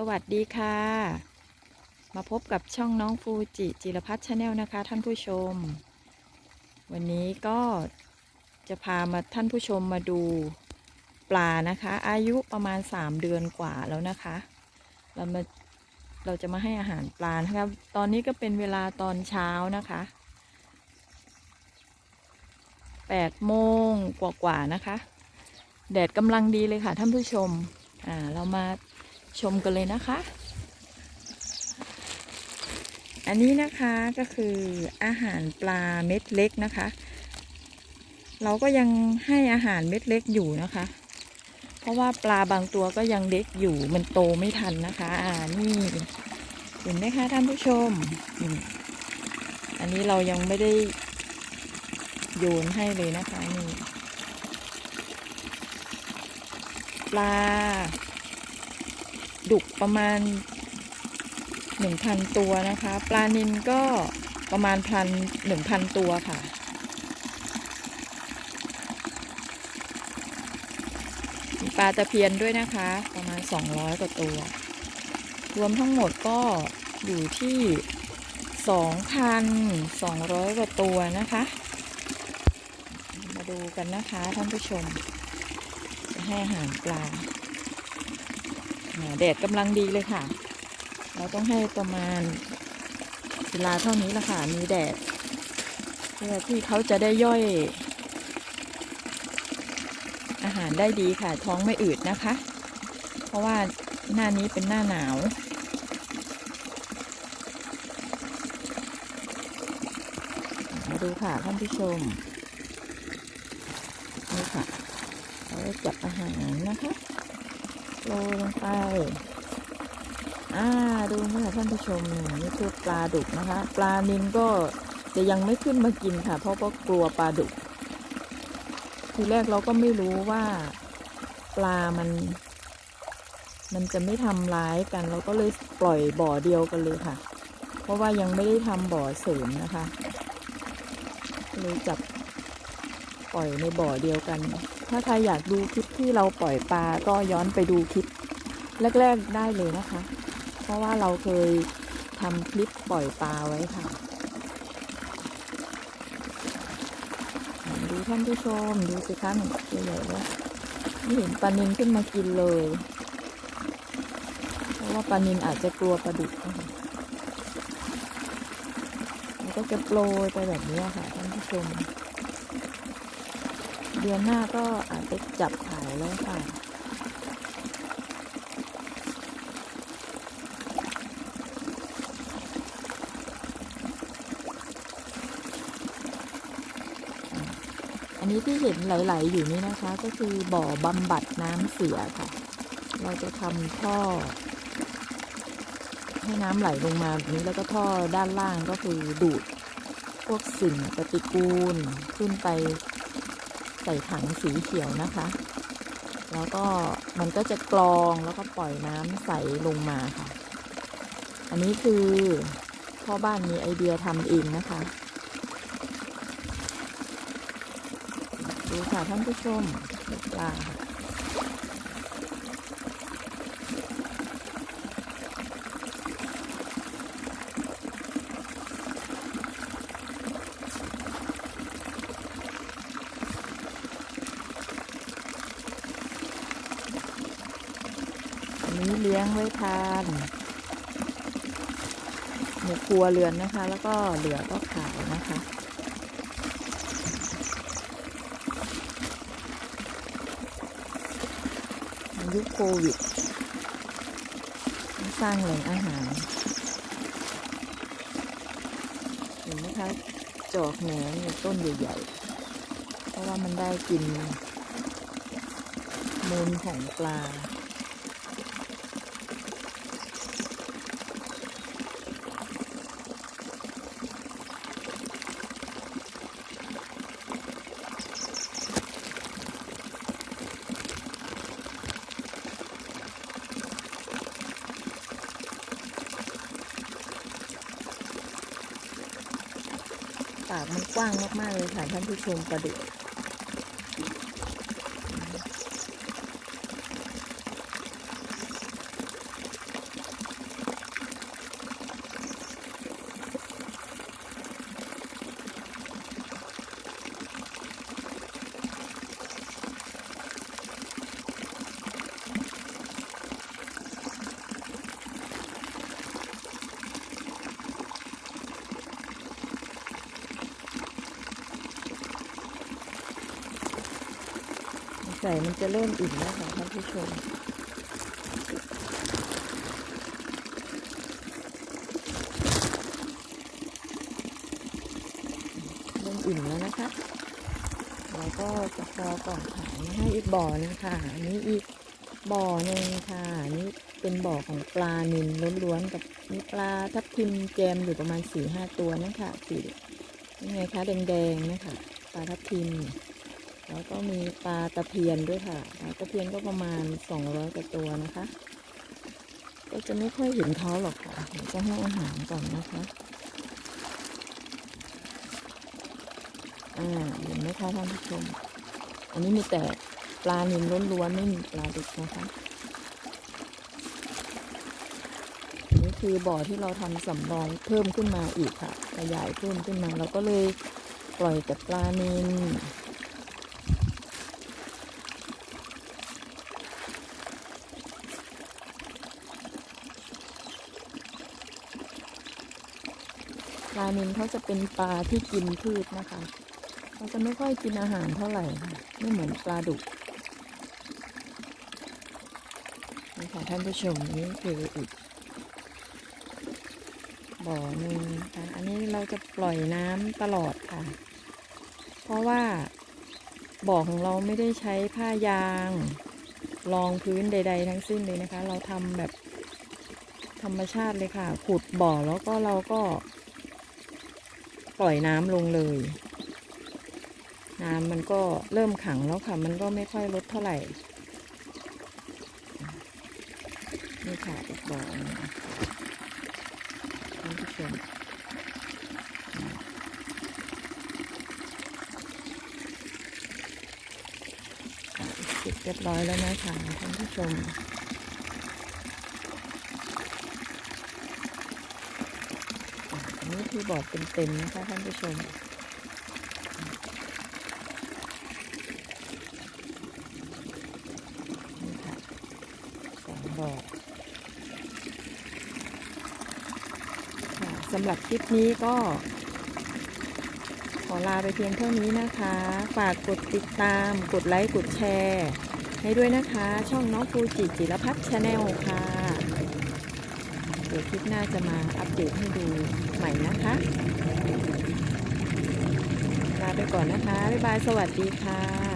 สวัสดีค่ะ มาพบกับช่องน้องฟูจิจิรพัฒน์ชาแนลนะคะท่านผู้ชม วันนี้ก็จะพามาท่านผู้ชมมาดูปลานะคะ อายุประมาณ 3 เดือนกว่าแล้วนะคะ เรามาเราจะมาให้อาหารปลานะครับตอนนี้ก็เป็นเวลาตอนเช้านะคะ8โมงกว่าๆนะคะ แดดกำลังดีเลยค่ะท่านผู้ชมอ่าเรามา ชมกันเลยนะคะ อันนี้นะคะก็คืออาหารปลาเม็ดเล็กนะคะ เราก็ยังให้อาหารเม็ดเล็กอยู่นะคะ เพราะว่าปลาบางตัวก็ยังเล็กอยู่มันโตไม่ทันนะคะ อ่านี่เห็นไหมคะท่านผู้ชมอืมอันนี้เรายังไม่ได้โยนให้เลยนะคะนี่ปลา ดุกประมาณหนึ่งพันตัวนะคะ ปลานินก็ประมาณพันหนึ่งพันตัวค่ะ มีปลาตะเพียนด้วยนะคะ ประมาณสองร้อยกว่าตัว รวมทั้งหมดก็อยู่ที่สองพันสองร้อยกว่าตัวนะคะ มาดูกันนะคะท่านผู้ชม จะให้อาหารปลา แดดกำลังดีเลยค่ะ เราต้องให้ประมาณเวลาเท่านี้ละค่ะ มีแดด เพื่อที่เขาจะได้ย่อย อาหารได้ดีค่ะ ท้องไม่อืดนะคะ เพราะว่าหน้านี้เป็นหน้าหนาวมาดูค่ะท่านผู้ชม นี่ค่ะเราจะจับอาหารนะคะ โรยลงไป อ่า ดูนี่ค่ะท่านผู้ชมนี่คือปลาดุกนะคะ ปลานินก็จะยังไม่ขึ้นมากินค่ะ เพราะว่ากลัวปลาดุก ทีแรกเราก็ไม่รู้ว่าปลามัน มันจะไม่ทำร้ายกัน เราก็เลยปล่อยบ่อเดียวกันเลยค่ะ เพราะว่ายังไม่ได้ทำบ่อเสริมนะคะ เลยจับ ปล่อยในบ่อเดียวกัน ถ้าใครอยากดูคลิปที่เราปล่อยปลาก็ย้อนไปดูคลิปแรกๆได้เลยนะคะ เพราะว่าเราเคยทำคลิปปล่อยปลาไว้ค่ะ ดูท่านผู้ชมดูสิคะหนึ่งตัวใหญ่เลยไม่เห็นปลานินขึ้นมากินเลย เพราะว่าปลานินอาจจะกลัวปลาดุกนะก็จะโปรยไปแบบนี้ค่ะท่านผู้ชม ดือนหน้าก็อาจจะจับขายแล้วค่ะอันนี้ที่เห็นไหลๆอยู่นี่นะคะ ก็คือบ่อบำบัดน้ำเสียค่ะ เราจะทำท่อ ให้น้ำไหลลงมาแบบนี้แล้วก็ท่อด้านล่างก็คือดูด พวกสิ่งปฏิกูลขึ้นไป ใส่ถังสีเขียวนะคะ แล้วก็มันก็จะกรองแล้วก็ปล่อยน้ำใสลงมาค่ะ อันนี้คือพ่อบ้านมีไอเดียทำเองนะคะ ดูค่ะท่านผู้ชมปลานี้เลี้ย งไว้ทานในครัวเรือนนะคะ แล้วก็เหลือก็ขายนะคะยุคโควิด สร้างแหล่งอาหารเห็นไหมคะจอกแหนมต้นใหญ่ๆ เพราะว่ามันได้กินมูลของปลา ปากมันกว้างมากๆเลยค่ะท่านผู้ชมปลาดุก สัยมันจะเริ่มอิ่มแล้วค่ะท่านผู้ชม เริ่มอิ่มแล้วนะคะ เราก็จะพอก่อนขายให้อีกบ่อหนึงค่ะอันนี้อีกบ่อหนึ่งค่ะอันนี้เป็นบ่อของปลานิลล้วนๆกับมีปลาทับทิมแจมอยู่ประมาณสี่ห้าตัวนั่นค่ะสียังไงคะแดงๆนะคะปลาทับทิม แล้วก็มีปลาตะเพียนด้วยค่ะปลาตะเพียนก็ประมาณสองร้อยกว่าตัวนะคะ ก็จะไม่ค่อยเห็นเขาหรอกค่ะจะให้อาหารก่อนนะคะอ่าเห็นไหมคะท่านผู้ชม อันนี้มีแต่ปลานิลล้วนๆไม่มีปลาดุกนะคะนนี้คือบ่อที่เราทำสำรองเพิ่มขึ้นมาอีกค่ะขยายเพิ่มขึ้นมาเราก็เลยปล่อยแต่ปลานิล ลานิลเขาจะเป็นปลาที่กินพืชนะคะเขาจะไม่ค่อยกินอาหารเท่าไหร่ไม่เหมือนปลาดุกนี่ค่ะท่านผู้ชมนี่คืออีกบ่อหนึ่งค่ะอันนี้เราจะปล่อยน้ำตลอดค่ะ เพราะว่าบ่อของเราไม่ได้ใช้ผ้ายางรองพื้นใด ๆ ทั้งสิ้นเลยนะคะ เราทำแบบธรรมชาติเลยค่ะ ขุดบ่อแล้วก็เราก็ ปล่อยน้ำลงเลย น้ำมันก็เริ่มขังแล้วค่ะ มันก็ไม่ค่อยลดเท่าไหร่ นี่ค่ะอีกบ่อนึ่งท่านผู้ชมเสร็จเรียบร้อยแล้วนะคะท่านผู้ชม นนี้คือบอร์ดเต็มๆนะคะท่านผู้ชม นี่ค่ะสองบอร์ดค่ะสำหรับคลิปนี้ก็ ขอลาไปเพียงเท่านี้นะคะ ฝากกดติดตาม กดไลค์ กดแชร์ ให้ด้วยนะคะ ช่องน้องฟูจิจิรพัฒน์ชาแนลค่ะ ดี๋ยวคลิปหน้าจะมาอัปเดตให้ดูใหม่นะคะลาไปก่อนนะคะ บ๊ายบาย สวัสดีค่ะ